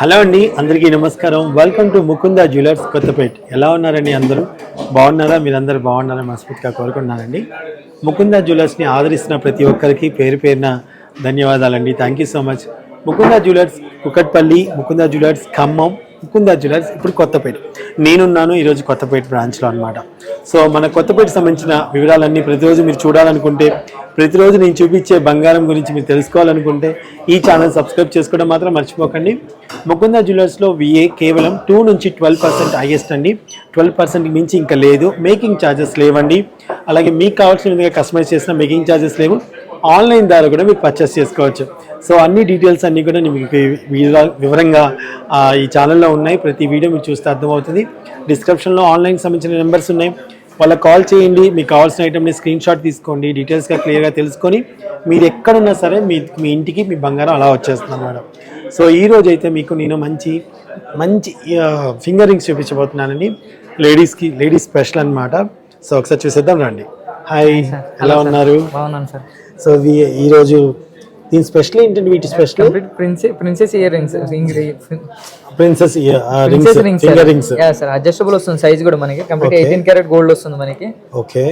Hello అండి అందరికీ నమస్కారం. Welcome to Mukunda jewellers Kothapet. ఎలా ఉన్నారండి అందరూ? బాగున్నారా? మీరందరూ బాగున్నారా మనస్ఫూర్తిగా కోరుకుంటున్నానండి. ముకుంద జ్యువెలర్స్ని ఆదరిస్తున్న ప్రతి ఒక్కరికి పేరు పేరున ధన్యవాదాలండి. Thank you so much Mukunda jewellers Kukatpally Mukunda jewellers Khammam. Mukunda jewellers ఇప్పుడు కొత్తపేట. నేనున్నాను ఈరోజు కొత్తపేట బ్రాంచ్లో అనమాట సో మన కొత్తపేట సంబంధించిన వివరాలన్నీ ప్రతిరోజు మీరు చూడాలనుకుంటే ప్రతిరోజు నేను చూపించే బంగారం గురించి మీరు తెలుసుకోవాలనుకుంటే ఈ ఛానల్ సబ్స్క్రైబ్ చేసుకోవడం మాత్రం మర్చిపోకండి. ముకుంద జ్యువెలర్స్లో విఏ కేవలం టూ నుంచి ట్వెల్వ్ పర్సెంట్ హైయెస్ట్ అండి. ట్వెల్వ్ పర్సెంట్ మించి ఇంకా లేదు. మేకింగ్ ఛార్జెస్ లేవండి. అలాగే మీకు కావాల్సిన విధంగా కస్టమైజ్ చేసిన మేకింగ్ ఛార్జెస్ లేవు. ఆన్లైన్ ద్వారా కూడా మీరు పర్చేస్ చేసుకోవచ్చు. సో అన్ని డీటెయిల్స్ అన్నీ కూడా నేను మీకు వివరంగా ఈ ఛానల్లో ఉన్నాయి. ప్రతి వీడియో మీరు చూస్తే అర్థమవుతుంది. డిస్క్రిప్షన్లో ఆన్లైన్కి సంబంధించిన నెంబర్స్ ఉన్నాయి. వాళ్ళకి కాల్ చేయండి. మీకు కావాల్సిన ఐటమ్ని స్క్రీన్ షాట్ తీసుకోండి. డీటెయిల్స్గా క్లియర్గా తెలుసుకొని మీరు ఎక్కడున్నా సరే మీ మీ ఇంటికి మీ బంగారం అలా వచ్చేస్తుంది మేడం సో ఈ అయితే మీకు నేను మంచి మంచి ఫింగర్ రింగ్స్ చూపించబోతున్నానండి. లేడీస్కి లేడీస్ స్పెషల్ అన్నమాట. సో ఒకసారి చూసేద్దాం రండి. హాయ్ ఎలా ఉన్నారు? బాగున్నాను సార్ సో వి- ఈరోజు దీని స్పెషల్ ఏంటంటే వీటి special princess ear rings princess rings finger rings yeah sir adjustable వస్తుంది సైజ్ కూడా మనకి. Complete Okay. Eighteen carat gold వస్తుంది మనకి. Okay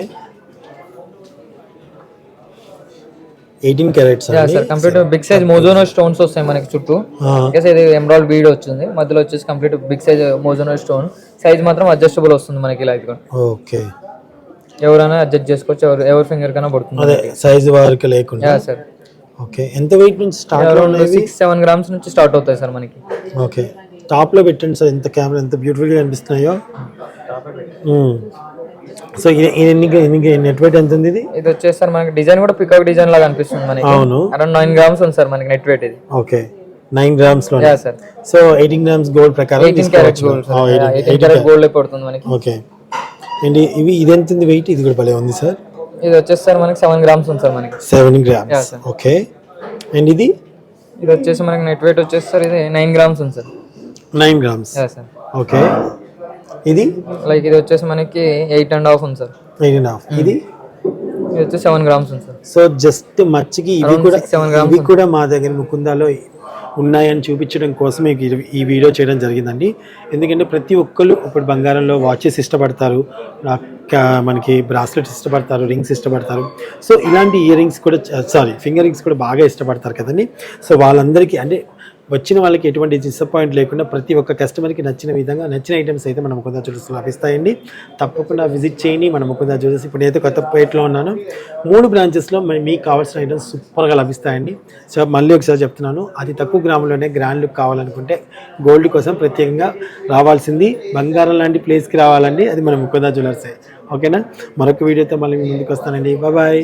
eighteen carats yeah sir complete big size మోజోనో stones వస్తాయి మనకి చుట్టూ. ఇంకా ఇది ఎమరాల్డ్ బీడ్ వచ్చింది. మధ్యలో వచ్చేసి కంప్లీట్ బిగ్ సైజ్ మోజోనో స్టోన్ సైజ్ మాత్రం అడ్జస్టబుల్ వస్తుంది మనకి ఇలా ఇది ఓకే ఎవరైనా అడ్జస్ట్ చేసుకోవచ్చు. ఎవరు ఎవరి ఫింగర్ కన్నా పడుతుంది. అదే సైజ్ వరకు లేకుండా. యా సార్ ఓకే ఎంత వెయిట్ నుంచి స్టార్ట్ సిక్స్ సెవెన్ గ్రామ్స్ నుంచి స్టార్ట్ అవుతాయి సార్ మనకి. ఓకే టాప్లో పెట్టండి సార్ ఎంత కెమెరా ఎంత బ్యూటిఫుల్గా కనిపిస్తున్నాయో. సో ఎన్ని ఎన్ని నెట్ వెయిట్ ఎంత ఉంది ఇది? ఇది వచ్చేసి సార్ మనకి డిజైన్ కూడా పికప్ డిజైన్ లాగా అనిపిస్తుంది మనకి. అవును. అరౌండ్ నైన్ గ్రామ్స్ ఉంది సార్ మనకి నెట్ వెయిట్ ఇది. ఓకే నైన్ గ్రామ్స్లో సో ఎయిటీన్ గ్రామ్స్ గోల్డ్ ప్రకారం eighteen carat gold eighteen carat gold పడుతుంది మనకి. ఓకే అండ్ ఇవి ఇది ఎంత ఉంది వెయిట్ ఇది కూడా భలే ఉంది సార్. ఇది వచ్చేసి సార్ మనకి సెవెన్ గ్రామ్స్ ఉంది సార్ మనకి. Seven grams. ఓకే అండ్ ఇది? ఇది వచ్చేసి మనకి నెట్ వెయిట్ వచ్చేసి సార్ ఇది నైన్ గ్రామ్స్ ఉంది sir. Nine grams yeah sir okay ఇది? లైక్ ఇది వచ్చేసి మనకి ఎయిట్ అండ్ హాఫ్ ఉంది సార్. ఎయిట్ అండ్ హాఫ్ ఇది? ఇది సెవెన్ గ్రామ్స్ ఉంది సార్. సో జస్ట్ మచ్చికి ఇవి Around కూడా six, seven grams ఇవి కూడా మా దగ్గర ముకుందాలో ఉన్నాయని చూపించడం కోసం మీకు ఇది- ఈ వీడియో చేయడం జరిగిందండి. ఎందుకంటే ప్రతి ఒక్కరు ఇప్పుడు బంగారంలో వాచెస్ ఇష్టపడతారు ఆ క- మనకి బ్రాస్లెట్స్ ఇష్టపడతారు రింగ్స్ ఇష్టపడతారు. సో ఇలాంటి ఇయర్ రింగ్స్ కూడా సారీ ఫింగర్ రింగ్స్ కూడా బాగా ఇష్టపడతారు కదండి. సో వాళ్ళందరికీ అంటే వచ్చిన వాళ్ళకి ఎటువంటి డిసప్పాయింట్ లేకుండా ప్రతి ఒక్క కస్టమర్కి నచ్చిన విధంగా నచ్చిన ఐటమ్స్ అయితే మన ముకుందా జ్యువెల్స్లో లభిస్తాయండి. తప్పకుండా విజిట్ చేయండి మన ముకుందా జ్యువెల్స్ ఇప్పుడు అయితే కొత్తపేటలో ఉన్నాను. మూడు బ్రాంచెస్లో మీకు కావాల్సిన ఐటమ్స్ సూపర్గా లభిస్తాయండి. సో మళ్ళీ ఒకసారి చెప్తున్నాను. అతి తక్కువ గ్రాములోనే గ్రాండ్ లుక్ కావాలనుకుంటే గోల్డ్ కోసం ప్రత్యేకంగా రావాల్సింది బంగారం లాంటి ప్లేస్కి రావాలండి. అది మన ముకుందా జ్యువెలర్సే ఓకేనా? మరొక వీడియోతో మళ్ళీ ముందుకు వస్తానండి. బాయ్